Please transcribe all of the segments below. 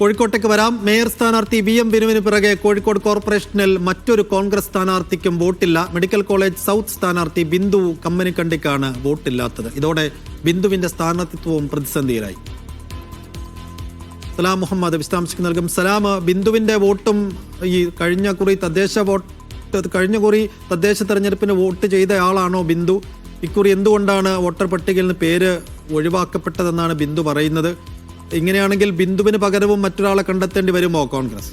കോഴിക്കോട്ടേക്ക് വരാം. മേയർ സ്ഥാനാർത്ഥി വി എം ബിനുവിന് പിറകെ കോഴിക്കോട് കോർപ്പറേഷനിൽ മറ്റൊരു കോൺഗ്രസ് സ്ഥാനാർത്ഥിക്കും വോട്ടില്ല. മെഡിക്കൽ കോളേജ് സൗത്ത് സ്ഥാനാർത്ഥി ബിന്ദു കമ്മനിക്കണ്ടിക്കാണ് വോട്ടില്ലാത്തത്. ഇതോടെ ബിന്ദുവിന്റെ സ്ഥാനാർത്ഥിത്വവും പ്രതിസന്ധിയിലായി. സലാം മുഹമ്മദ് വിശദാംശങ്ങൾ നൽകും. സലാം ബിന്ദുവിന്റെ വോട്ടും ഈ കഴിഞ്ഞ കുറി തദ്ദേശ വോട്ട് കഴിഞ്ഞ കുറി തദ്ദേശ തെരഞ്ഞെടുപ്പിന് വോട്ട് ചെയ്ത ആളാണോ ബിന്ദു? ഇക്കുറി എന്തുകൊണ്ടാണ് വോട്ടർ പട്ടികയിൽ നിന്ന് പേര് ഒഴിവാക്കപ്പെട്ടതെന്നാണ് ബിന്ദു പറയുന്നത്? ഇങ്ങനെയാണെങ്കിൽ ബിന്ദുവിന് പകരവും മറ്റൊരാളെ കണ്ടെത്തേണ്ടി വരുമോ കോൺഗ്രസ്?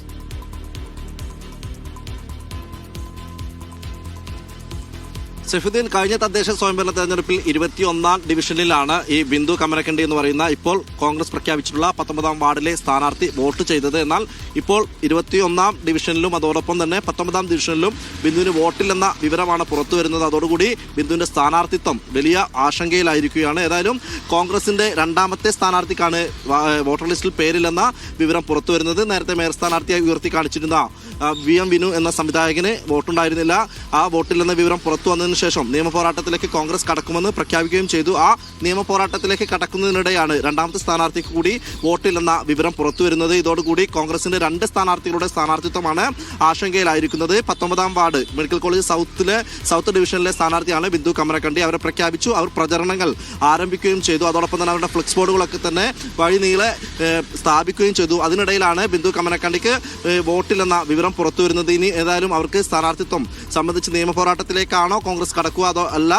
സൈഫുദ്ദീൻ കഴിഞ്ഞ തദ്ദേശ സ്വയംഭരണ തെരഞ്ഞെടുപ്പിൽ ഇരുപത്തിയൊന്നാം ഡിവിഷനിലാണ് ഈ ബിന്ദു കമരക്കണ്ടി എന്ന് പറയുന്ന ഇപ്പോൾ കോൺഗ്രസ് പ്രഖ്യാപിച്ചിട്ടുള്ള പത്തൊമ്പതാം വാർഡിലെ സ്ഥാനാർത്ഥി വോട്ട് ചെയ്തത്. എന്നാൽ ഇപ്പോൾ ഇരുപത്തിയൊന്നാം ഡിവിഷനിലും അതോടൊപ്പം തന്നെ പത്തൊമ്പതാം ഡിവിഷനിലും ബിന്ദുവിന് വോട്ടില്ലെന്ന വിവരമാണ് പുറത്തു വരുന്നത്. അതോടുകൂടി ബിന്ദുവിന്റെ സ്ഥാനാർത്ഥിത്വം വലിയ ആശങ്കയിലായിരിക്കുകയാണ്. ഏതായാലും കോൺഗ്രസിന്റെ രണ്ടാമത്തെ സ്ഥാനാർത്ഥിക്കാണ് വോട്ടർ ലിസ്റ്റിൽ പേരില്ലെന്ന വിവരം പുറത്തു വരുന്നത്. നേരത്തെ മേയർ സ്ഥാനാർത്ഥിയായി ഉയർത്തി കാണിച്ചിരുന്ന വി എം വിനു എന്ന സംവിധായകന് വോട്ടുണ്ടായിരുന്നില്ല. ആ വോട്ടില്ലെന്ന വിവരം പുറത്തു വന്നതിന് ശേഷം നിയമപോരാട്ടത്തിലേക്ക് കോൺഗ്രസ് കടക്കുമെന്ന് പ്രഖ്യാപിക്കുകയും ചെയ്തു. ആ നിയമപോരാട്ടത്തിലേക്ക് കടക്കുന്നതിനിടെയാണ് രണ്ടാമത്തെ സ്ഥാനാർത്ഥിക്ക് കൂടി വോട്ടില്ലെന്ന വിവരം പുറത്തുവരുന്നത്. ഇതോടുകൂടി കോൺഗ്രസിന്റെ രണ്ട് സ്ഥാനാർത്ഥികളുടെ സ്ഥാനാർത്ഥിത്വമാണ് ആശങ്കയിലായിരിക്കുന്നത്. പത്തൊമ്പതാം വാർഡ് മെഡിക്കൽ കോളേജ് സൗത്തിലെ സൗത്ത് ഡിവിഷനിലെ സ്ഥാനാർത്ഥിയാണ് ബിന്ദു കമരക്കണ്ടി. അവരെ പ്രഖ്യാപിച്ചു. അവർ പ്രചരണങ്ങൾ ആരംഭിക്കുകയും ചെയ്തു. അതോടൊപ്പം തന്നെ അവരുടെ ഫ്ലെക്സ് ബോർഡുകളൊക്കെ തന്നെ വഴി നീളെ സ്ഥാപിക്കുകയും ചെയ്തു. അതിനിടയിലാണ് ബിന്ദു കമരക്കണ്ടിക്ക് ഏഹ്, വോട്ടില്ലെന്ന വിവരം പുറത്തുവരുന്നത്. ഇനി ഏതായാലും അവർക്ക് സ്ഥാനാർത്ഥിത്വം സംബന്ധിച്ച് നിയമ പോരാട്ടത്തിലേക്കാണോ കോൺഗ്രസ് കടക്കുക അതോ അല്ല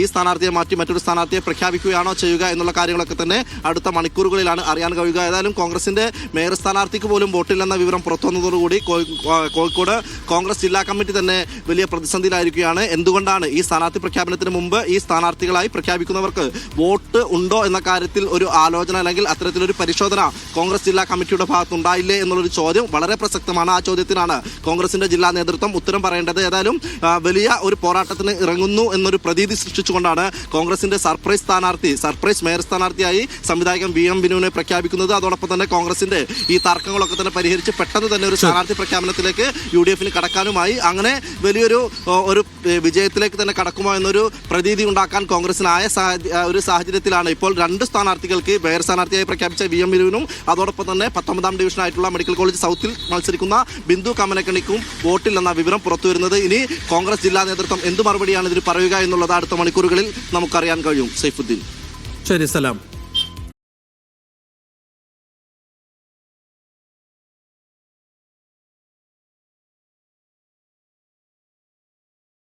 ഈ സ്ഥാനാർത്ഥിയെ മാറ്റി മറ്റൊരു സ്ഥാനാർത്ഥിയെ പ്രഖ്യാപിക്കുകയാണോ ചെയ്യുക എന്നുള്ള കാര്യങ്ങളൊക്കെ തന്നെ അടുത്ത മണിക്കൂറുകളിലാണ് അറിയാൻ കഴിയുക. ഏതായാലും കോൺഗ്രസിന്റെ മേയർ സ്ഥാനാർത്ഥിക്ക് പോലും വോട്ടില്ലെന്ന വിവരം പുറത്തുവന്നതോടുകൂടി കോഴിക്കോട് കോൺഗ്രസ് ജില്ലാ കമ്മിറ്റി തന്നെ വലിയ പ്രതിസന്ധിയിലായിരിക്കുകയാണ്. എന്തുകൊണ്ടാണ് ഈ സ്ഥാനാർത്ഥി പ്രഖ്യാപനത്തിന് മുമ്പ് ഈ സ്ഥാനാർത്ഥികളായി പ്രഖ്യാപിക്കുന്നവർക്ക് വോട്ട് ഉണ്ടോ എന്ന കാര്യത്തിൽ ഒരു ആലോചന അല്ലെങ്കിൽ അത്തരത്തിലൊരു പരിശോധന കോൺഗ്രസ് ജില്ലാ കമ്മിറ്റിയുടെ ഭാഗത്തുണ്ടായില്ലേ എന്നുള്ളൊരു ചോദ്യം വളരെ പ്രസക്തമാണ് ആ ചോദ്യത്തിനാണ് കോൺഗ്രസിന്റെ ജില്ലാ നേതൃത്വം ഉത്തരം പറയേണ്ടത്. ഏതായാലും വലിയ ഒരു പോരാട്ടത്തിന് ഇറങ്ങുന്നു എന്നൊരു പ്രതീതി സൃഷ്ടിച്ചുകൊണ്ടാണ് കോൺഗ്രസിന്റെ സർപ്രൈസ് സ്ഥാനാർത്ഥി സർപ്രൈസ് മേയർ സ്ഥാനാർത്ഥിയായി സംവിധായകൻ വി എം ബിനുവിനെ പ്രഖ്യാപിക്കുന്നത്. അതോടൊപ്പം തന്നെ കോൺഗ്രസിന്റെ ഈ തർക്കങ്ങളൊക്കെ തന്നെ പരിഹരിച്ച് പെട്ടെന്ന് തന്നെ ഒരു സ്ഥാനാർത്ഥി പ്രഖ്യാപനത്തിലേക്ക് യു ഡി എഫിന് കടക്കാനുമായി. അങ്ങനെ വലിയൊരു ഒരു വിജയത്തിലേക്ക് തന്നെ കടക്കുമോ എന്നൊരു പ്രതീതി ഉണ്ടാക്കാൻ കോൺഗ്രസിനായ ഒരു സാഹചര്യത്തിലാണ് ഇപ്പോൾ രണ്ട് സ്ഥാനാർത്ഥികൾക്ക് മേയർ സ്ഥാനാർത്ഥിയായി പ്രഖ്യാപിച്ച വി എം ബിനുവിനും അതോടൊപ്പം തന്നെ പത്തൊമ്പതാം ഡിവിഷനായിട്ടുള്ള മെഡിക്കൽ കോളേജ് സൗത്തിൽ മത്സരിക്കുന്ന ബിന്ദു കമനക്കണിക്കും വോട്ടില്ലെന്ന വിവരം പുറത്തുവരുന്നത്. ഇനി കോൺഗ്രസ് ജില്ലാ നേതൃത്വം എന്ത് മറുപടിയാണ് ഇതിന് പറയുക എന്നുള്ളത് അടുത്ത മണിക്കൂറുകളിൽ നമുക്കറിയാൻ കഴിയും. സൈഫുദ്ദീൻ. ശരി സലാം.